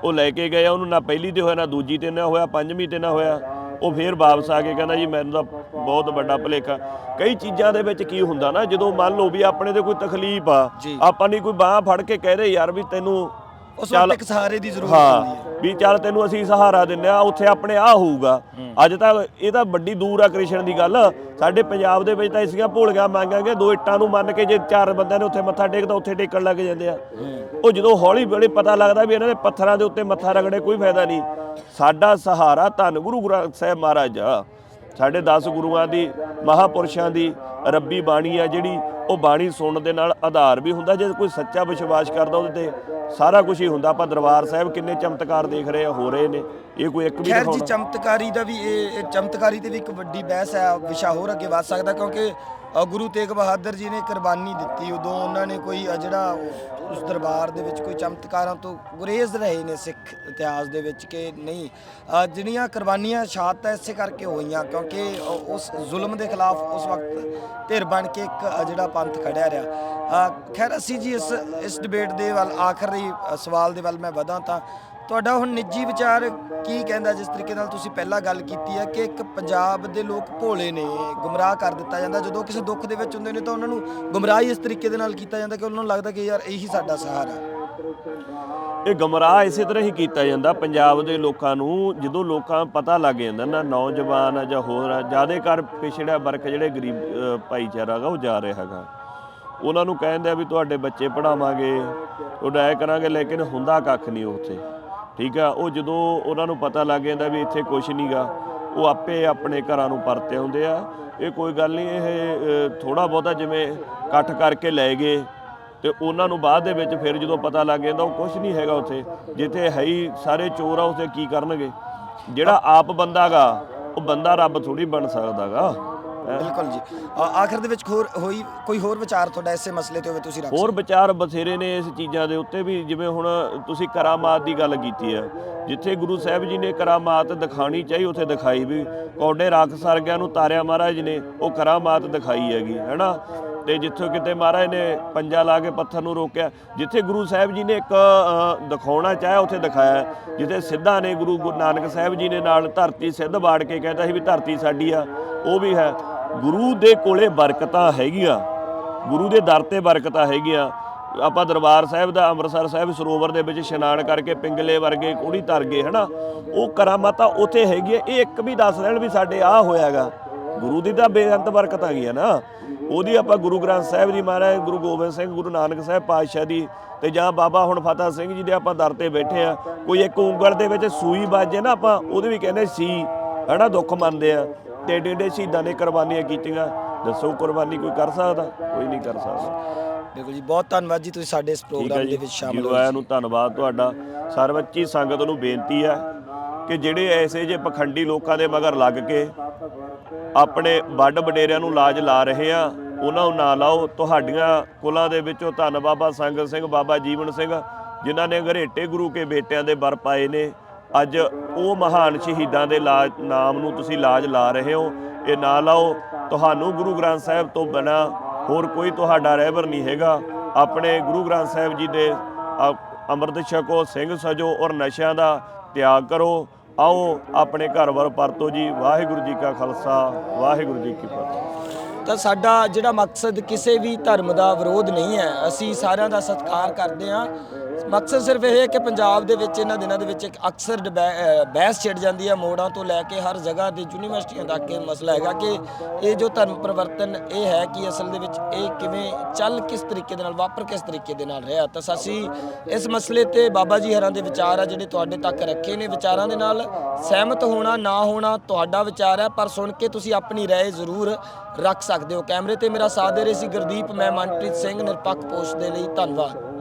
ਉਹ ਲੈ ਕੇ ਗਏ ਉਹਨੂੰ ਨਾ ਪਹਿਲੀ ਤੇ ਹੋਇਆ ਨਾ ਦੂਜੀ ਤੇ ਨਾ ਹੋਇਆ ਪੰਜਵੀਂ ਤੇ ਨਾ ਹੋਇਆ। ਉਹ ਫੇਰ ਵਾਪਸ ਆ ਕੇ ਕਹਿੰਦਾ ਜੀ ਮੈਨੂੰ ਤਾਂ ਬਹੁਤ ਵੱਡਾ ਭੁਲੇਖਾ। ਕਈ ਚੀਜ਼ਾਂ ਦੇ ਵਿੱਚ ਕੀ ਹੁੰਦਾ ਨਾ ਜਦੋਂ ਮੰਨ ਲਓ ਵੀ ਆਪਣੇ ਤੇ ਕੋਈ ਤਕਲੀਫ ਆ। ਆਪਾਂ ਨਹੀਂ ਕੋਈ ਬਾਹ ਫੜ ਕੇ ਕਹਿ ਦੇ ਯਾਰ ਵੀ ਤੈਨੂੰ ਉਸ ਵਕਤ ਇੱਕ ਸਹਾਰੇ ਦੀ ਜ਼ਰੂਰਤ ਹੁੰਦੀ ਹੈ। ਵੀ ਚੱਲ ਤੈਨੂੰ ਅਸੀਂ ਸਹਾਰਾ ਦਿੰਨੇ ਆ ਉੱਥੇ ਆਪਣੇ ਆ ਹੋਊਗਾ। ਅੱਜ ਤਾਂ ਇਹ ਤਾਂ ਵੱਡੀ ਦੂਰ ਆ ਕ੍ਰਿਸ਼ਨ ਦੀ ਗੱਲ। ਸਾਡੇ ਪੰਜਾਬ ਦੇ ਵਿੱਚ ਤਾਂ ਇਸੀਆਂ ਭੋਲੀਆਂ ਮੰਗਾਂਗੇ ਦੋ ਇੱਟਾਂ ਨੂੰ ਮੰਨ ਕੇ ਜੇ ਚਾਰ ਬੰਦਿਆਂ ਨੇ ਉੱਥੇ ਮੱਥਾ ਟੇਕਦਾ ਉੱਥੇ ਟੇਕਣ ਲੱਗ ਜਾਂਦੇ ਆ। ਉਹ ਜਦੋਂ ਹੌਲੀ ਹੌਲੀ ਪਤਾ ਲੱਗਦਾ ਵੀ ਇਹਨਾਂ ਦੇ ਪੱਥਰਾਂ ਦੇ ਉੱਤੇ ਮੱਥਾ ਰਗੜੇ ਕੋਈ ਫਾਇਦਾ ਨਹੀਂ। ਸਾਡਾ ਸਹਾਰਾ ਧੰਨ ਗੁਰੂ ਗ੍ਰੰਥ ਸਾਹਿਬ ਮਹਾਰਾਜ ਆ। ਸਾਡੇ 10 ਗੁਰੂਆਂ ਦੀ ਮਹਾਪੁਰਸ਼ਾਂ ਦੀ ਰੱਬੀ ਬਾਣੀ ਆ ਜਿਹੜੀ ਉਹ ਬਾਣੀ ਸੁਣਨ ਦੇ ਨਾਲ ਆਧਾਰ ਵੀ ਹੁੰਦਾ। ਜੇ ਕੋਈ ਸੱਚਾ ਵਿਸ਼ਵਾਸ ਕਰਦਾ ਉਹਦੇ ਤੇ ਸਾਰਾ ਕੁਝ ਹੀ ਹੁੰਦਾ। ਆਪਾਂ ਦਰਬਾਰ ਸਾਹਿਬ ਕਿੰਨੇ ਚਮਤਕਾਰ ਦੇਖ ਰਹੇ ਹੋ ਰਹੇ ਨੇ। ਇਹ ਕੋਈ ਇੱਕ ਵੀ ਖੈਰ ਜੀ ਚਮਤਕਾਰੀ ਦਾ ਵੀ ਇਹ ਚਮਤਕਾਰੀ ਤੇ ਵੀ ਇੱਕ ਵੱਡੀ ਬਹਿਸ ਹੈ ਵਿਸ਼ਾ ਹੋਰ ਅੱਗੇ ਵੱਧ ਸਕਦਾ ਕਿਉਂਕਿ ਗੁਰੂ ਤੇਗ ਬਹਾਦਰ ਜੀ ਨੇ ਕੁਰਬਾਨੀ ਦਿੱਤੀ। ਉਦੋਂ ਉਹਨਾਂ ਨੇ ਕੋਈ ਜਿਹੜਾ ਉਸ ਦਰਬਾਰ ਦੇ ਵਿੱਚ ਕੋਈ ਚਮਤਕਾਰਾਂ ਤੋਂ ਗੁਰੇਜ਼ ਰਹੇ ਨੇ ਸਿੱਖ ਇਤਿਹਾਸ ਦੇ ਵਿੱਚ ਕਿ ਨਹੀਂ। ਜਿਹੜੀਆਂ ਕੁਰਬਾਨੀਆਂ ਸ਼ਹਾਦਤਾਂ ਇਸੇ ਕਰਕੇ ਹੋਈਆਂ ਕਿਉਂਕਿ ਉਸ ਜ਼ੁਲਮ ਦੇ ਖਿਲਾਫ ਉਸ ਵਕਤ ਧਿਰ ਬਣ ਕੇ ਇੱਕ ਜਿਹੜਾ ਪੰਥ ਖੜਿਆ ਰਿਹਾ। ਖੈਰ, ਅਸੀਂ ਜੀ ਇਸ ਇਸ ਡਿਬੇਟ ਦੇ ਵੱਲ, ਆਖਰੀ ਸਵਾਲ ਦੇ ਵੱਲ ਮੈਂ ਵਧਾਂ ਤਾਂ ਤੁਹਾਡਾ ਹੁਣ ਨਿੱਜੀ ਵਿਚਾਰ ਕੀ ਕਹਿੰਦਾ ਜਿਸ ਤਰੀਕੇ ਨਾਲ ਤੁਸੀਂ ਪਹਿਲਾਂ ਗੱਲ ਕੀਤੀ ਹੈ ਕਿ ਇੱਕ ਪੰਜਾਬ ਦੇ ਲੋਕ ਭੋਲੇ ਨੇ, ਗੁੰਮਰਾਹ ਕਰ ਦਿੱਤਾ ਜਾਂਦਾ। ਜਦੋਂ ਕਿਸੇ ਦੁੱਖ ਦੇ ਵਿੱਚ ਹੁੰਦੇ ਨੇ ਤਾਂ ਉਹਨਾਂ ਨੂੰ ਗੁੰਮਰਾਹ ਹੀ ਇਸ ਤਰੀਕੇ ਦੇ ਨਾਲ ਕੀਤਾ ਜਾਂਦਾ ਕਿ ਉਹਨਾਂ ਨੂੰ ਲੱਗਦਾ ਕਿ ਯਾਰ ਇਹੀ ਸਾਡਾ ਸਹਾਰਾ। ਇਹ ਗਮਰਾਹ ਇਸੇ ਤਰ੍ਹਾਂ ਹੀ ਕੀਤਾ ਜਾਂਦਾ ਪੰਜਾਬ ਦੇ ਲੋਕਾਂ ਨੂੰ। ਜਦੋਂ ਲੋਕਾਂ ਪਤਾ ਲੱਗ ਜਾਂਦਾ ਨਾ ਨੌਜਵਾਨ ਆ ਜਾਂ ਹੋਰ ਆ, ਜਿਆਦੇ ਕਰ ਪਿਛੜਿਆ ਵਰਗ ਜਿਹੜੇ ਗਰੀਬ ਭਾਈਚਾਰਾ ਹੈਗਾ ਉਹ ਜਾ ਰਿਹਾ ਹੈਗਾ ਉਹਨਾਂ ਨੂੰ ਕਹਿੰਦੇ ਆ ਵੀ ਤੁਹਾਡੇ ਬੱਚੇ ਪੜਾਵਾਂਗੇ ਤੁਹਾਡਾ ਇਹ ਕਰਾਂਗੇ, ਲੇਕਿਨ ਹੁੰਦਾ ਕੱਖ ਨਹੀਂ ਉੱਥੇ। ਠੀਕ ਆ? ਉਹ ਜਦੋਂ ਉਹਨਾਂ ਨੂੰ ਪਤਾ ਲੱਗ ਜਾਂਦਾ ਵੀ ਇੱਥੇ ਕੁਝ ਨਹੀਂਗਾ ਉਹ ਆਪੇ ਆਪਣੇ ਘਰਾਂ ਨੂੰ ਪਰਤੇ ਆਉਂਦੇ ਆ। ਇਹ ਕੋਈ ਗੱਲ ਨਹੀਂ, ਇਹ ਥੋੜਾ ਬਹੁਤਾ ਜਿਵੇਂ ਇਕੱਠ ਕਰਕੇ ਲੈ ਗਏ ਤੇ ਉਹਨਾਂ ਨੂੰ ਬਾਅਦ ਦੇ ਵਿੱਚ ਫਿਰ ਜਦੋਂ ਪਤਾ ਲੱਗ ਜਾਂਦਾ, ਉਹ ਕੁਝ ਨਹੀਂ ਹੈਗਾ ਉੱਥੇ। ਜਿੱਥੇ ਹੈ ਹੀ ਸਾਰੇ ਚੋਰ ਆ, ਉੱਥੇ ਕੀ ਕਰਨਗੇ? ਜਿਹੜਾ ਆਪ ਬੰਦਾਗਾ ਉਹ ਬੰਦਾ ਰੱਬ ਥੋੜੀ ਬਣ ਸਕਦਾਗਾ ਬਿਲਕੁਲ ਜੀ। ਅ, ਆਖਰ ਦੇ ਵਿੱਚ ਹੋਰ ਹੋਈ ਕੋਈ ਹੋਰ ਵਿਚਾਰ ਤੁਹਾਡਾ ਇਸੇ ਮਸਲੇ ਤੇ ਹੋਵੇ ਤੁਸੀਂ ਰੱਖ ਹੋਰ ਵਿਚਾਰ ਬਥੇਰੇ ਨੇ ਇਸ ਚੀਜ਼ਾਂ ਦੇ ਉੱਤੇ ਵੀ ਜਿਵੇਂ ਹੁਣ ਤੁਸੀਂ ਕਰਾਮਾਤ ਦੀ ਗੱਲ ਕੀਤੀ ਹੈ। ਜਿੱਥੇ ਗੁਰੂ ਸਾਹਿਬ ਜੀ ਨੇ ਕਰਾਮਾਤ ਦਿਖਾਣੀ ਚਾਹੀ ਉੱਥੇ ਦਿਖਾਈ ਵੀ। ਕੌਡੇ ਰਾਖ ਸਰਗਿਆਂ ਨੂੰ ਤਾਰਿਆ ਮਹਾਰਾਜ ਨੇ ਉਹ ਕਰਾਮਾਤ ਦਿਖਾਈ ਹੈਗੀ ਹੈਨਾ? ਤੇ ਜਿੱਥੋਂ ਕਿਤੇ ਮਹਾਰਾਜ ਨੇ ਪੰਜਾ ਲਾ ਕੇ ਪੱਥਰ ਨੂੰ ਰੋਕਿਆ ਜਿੱਥੇ ਗੁਰੂ ਸਾਹਿਬ ਜੀ ਨੇ ਇੱਕ ਅ, ਦਿਖਾਉਣਾ ਚਾਹਿਆ ਉੱਥੇ ਦਿਖਾਇਆ। ਜਿੱਥੇ ਸਿੱਧਾ ਨੇ ਗੁਰੂ ਗੁਰੂ ਨਾਨਕ ਸਾਹਿਬ ਜੀ ਨੇ ਨਾਲ ਧਰਤੀ ਸਿੱਧ ਬਾੜ ਕੇ ਕਹਿੰਦਾ ਸੀ ਵੀ ਧਰਤੀ ਸਾਡੀ ਆ ਉਹ ਵੀ ਹੈ। ਗੁਰੂ ਦੇ ਕੋਲੇ ਬਰਕਤਾਂ ਹੈਗੀਆਂ। ਗੁਰੂ ਦੇ ਦਰ ਤੇ ਬਰਕਤਾਂ ਹੈਗੀਆਂ। ਆਪਾਂ ਦਰਬਾਰ ਸਾਹਿਬ ਦਾ, ਅੰਮ੍ਰਿਤਸਰ ਸਾਹਿਬ ਸਰੋਵਰ ਦੇ ਵਿੱਚ ਇਸ਼ਨਾਨ ਕਰਕੇ ਪਿੰਗਲੇ ਵਰਗੇ ਕੋੜੀ ਤਰ ਗਏ, ਹਨਾ? ਉਹ ਕਰਾਮਾਤਾਂ ਉੱਥੇ ਹੈਗੀ ਇਹ ਇੱਕ ਵੀ ਦੱਸ ਦੇਣ ਵੀ ਸਾਡੇ ਆ ਹੋਇਆਗਾ। ਗੁਰੂ ਦੀ ਤਾਂ ਬੇਅੰਤ ਬਰਕਤ ਆ ਗਈ ਹੈ ਨਾ। ਉਹਦੀ ਆਪਾਂ ਗੁਰੂ ਗ੍ਰੰਥ ਸਾਹਿਬ ਜੀ ਮਹਾਰਾਜ, ਗੁਰੂ ਗੋਬਿੰਦ ਸਿੰਘ, ਗੁਰੂ ਨਾਨਕ ਸਾਹਿਬ ਪਾਤਸ਼ਾਹ ਦੀ ਤੇ ਜਾਂ ਬਾਬਾ ਹੁਣ ਫਤਿਹ ਸਿੰਘ ਜੀ ਦੇ ਆਪਾਂ ਦਰ ਤੇ ਬੈਠੇ ਆ। ਕੋਈ ਇੱਕ ਉਂਗਲ ਦੇ ਵਿੱਚ ਸੂਈ ਵੱਜੇ ਨਾ ਆਪਾਂ, ਉਹਦੇ ਵੀ ਕਹਿੰਦੇ ਸੀ, ਹਨਾ? ਦੁੱਖ ਮੰਨਦੇ ਆ। ਤੇ ਏਡੇ ਸ਼ਹੀਦਾਂ ਨੇ ਕੁਰਬਾਨੀਆਂ ਕੀਤੀਆਂ। ਦੱਸੋ ਕੁਰਬਾਨੀ ਕੋਈ ਕਰ ਸਕਦਾ? ਕੋਈ ਨਹੀਂ ਕਰ ਸਕਦਾ। ਬਿਲਕੁਲ ਜੀ ਬਹੁਤ ਧੰਨਵਾਦ ਜੀ ਤੁਸੀਂ ਸਾਡੇ ਇਸ ਪ੍ਰੋਗਰਾਮ ਦੇ ਵਿੱਚ ਸ਼ਾਮਲ ਹੋਏ ਆਇਆਂ ਨੂੰ ਧੰਨਵਾਦ ਤੁਹਾਡਾ। ਸਰਵੱਚੀ ਸੰਗਤ ਨੂੰ ਬੇਨਤੀ ਹੈ ਕਿ ਜਿਹੜੇ ਐਸੇ ਜੇ ਪਖੰਡੀ ਲੋਕਾਂ ਦੇ ਮਗਰ ਲੱਗ ਕੇ ਆਪਣੇ ਵੱਡ ਵਡੇਰਿਆਂ ਨੂੰ ਲਾਜ ਲਾ ਰਹੇ ਆ ਉਹਨਾਂ ਨੂੰ ਨਾ ਲਾਓ। ਤੁਹਾਡੀਆਂ ਕੁਲਾਂ ਦੇ ਵਿੱਚੋਂ ਧੰਨ ਬਾਬਾ ਸੰਗਤ ਸਿੰਘ ਬਾਬਾ ਜੀਵਨ ਸਿੰਘ ਜਿਨ੍ਹਾਂ ਨੇ ਘਰੇਟੇ ਗੁਰੂ ਕੇ ਬੇਟਿਆਂ ਦੇ ਬਰ ਪਾਏ ਨੇ। ਅੱਜ ਉਹ ਮਹਾਨ ਸ਼ਹੀਦਾਂ ਦੇ ਲਾਜ ਨਾਮ ਨੂੰ ਤੁਸੀਂ ਲਾਜ ਲਾ ਰਹੇ ਹੋ। ਇਹ ਨਾ ਲਾਓ। ਤੁਹਾਨੂੰ ਗੁਰੂ ਗ੍ਰੰਥ ਸਾਹਿਬ ਤੋਂ ਬਿਨਾ ਹੋਰ ਕੋਈ ਤੁਹਾਡਾ ਰਹਿਬਰ ਨਹੀਂ ਹੈਗਾ। ਆਪਣੇ ਗੁਰੂ ਗ੍ਰੰਥ ਸਾਹਿਬ ਜੀ ਦੇ ਅ- ਅੰਮ੍ਰਿਤ ਛਕੋ, ਸਿੰਘ ਸਜੋ ਔਰ ਨਸ਼ਿਆਂ ਦਾ ਤਿਆਗ ਕਰੋ। ਆਓ, ਆਪਣੇ ਘਰ ਵੱਲ ਪਰਤੋ ਜੀ। ਵਾਹਿਗੁਰੂ ਜੀ ਕਾ ਖਾਲਸਾ, ਵਾਹਿਗੁਰੂ ਜੀ ਕੀ ਫਤਿਹ। ਤਾਂ ਸਾਡਾ ਜਿਹੜਾ ਮਕਸਦ ਕਿਸੇ ਵੀ ਧਰਮ ਦਾ ਵਿਰੋਧ ਨਹੀਂ ਹੈ ਅਸੀਂ ਸਾਰਿਆਂ ਦਾ ਸਤਿਕਾਰ ਕਰਦੇ ਹਾਂ ਮਕਸਦ ਸਿਰਫ ਇਹ ਹੈ ਕਿ ਪੰਜਾਬ ਦੇ ਵਿੱਚ ਇਹਨਾਂ ਦਿਨਾਂ ਦੇ ਵਿੱਚ ਇੱਕ ਅਕਸਰ ਡਬੈ- ਅਹ ਬਹਿਸ ਛਿੜ ਜਾਂਦੀ ਹੈ ਮੋੜਾਂ ਤੋਂ ਲੈ ਕੇ ਹਰ ਜਗ੍ਹਾ ਤੇ ਯੂਨੀਵਰਸਿਟੀਆਂ ਤੱਕ ਇਹ ਮਸਲਾ ਹੈਗਾ ਕਿ ਇਹ ਜੋ ਧਰਮ ਪਰਿਵਰਤਨ ਇਹ ਹੈ ਕਿ ਅਸਲ ਦੇ ਵਿੱਚ ਇਹ ਕਿਵੇਂ ਚੱਲ ਕਿਸ ਤਰੀਕੇ ਦੇ ਨਾਲ ਵਾਪਰ ਕਿਸ ਤਰੀਕੇ ਦੇ ਨਾਲ ਰਿਹਾ ਤਾਂ ਅਸੀਂ ਇਸ ਮਸਲੇ ਤੇ ਬਾਬਾ ਜੀ ਹਰਾਂ ਦੇ ਵਿਚਾਰ ਆ ਜਿਹੜੇ ਤੁਹਾਡੇ ਤੱਕ ਰੱਖੇ ਨੇ ਵਿਚਾਰਾਂ ਦੇ ਨਾਲ ਸਹਿਮਤ ਹੋਣਾ ਨਾ ਹੋਣਾ ਤੁਹਾਡਾ ਵਿਚਾਰ ਹੈ ਪਰ ਸੁਣ ਕੇ ਤੁਸੀਂ ਆਪਣੀ رائے ਜ਼ਰੂਰ ਰੱਖ ਸਕਦੇ ਹੋ। ਕੈਮਰੇ ਤੇ ਮੇਰਾ ਸਾਥ ਦੇ ਰਹੇ ਸੀ ਗੁਰਦੀਪ। ਮੈਂ ਮਨਪ੍ਰੀਤ ਸਿੰਘ, ਨਿਰਪੱਖ ਪੋਸਟ ਦੇ ਲਈ ਧੰਨਵਾਦ।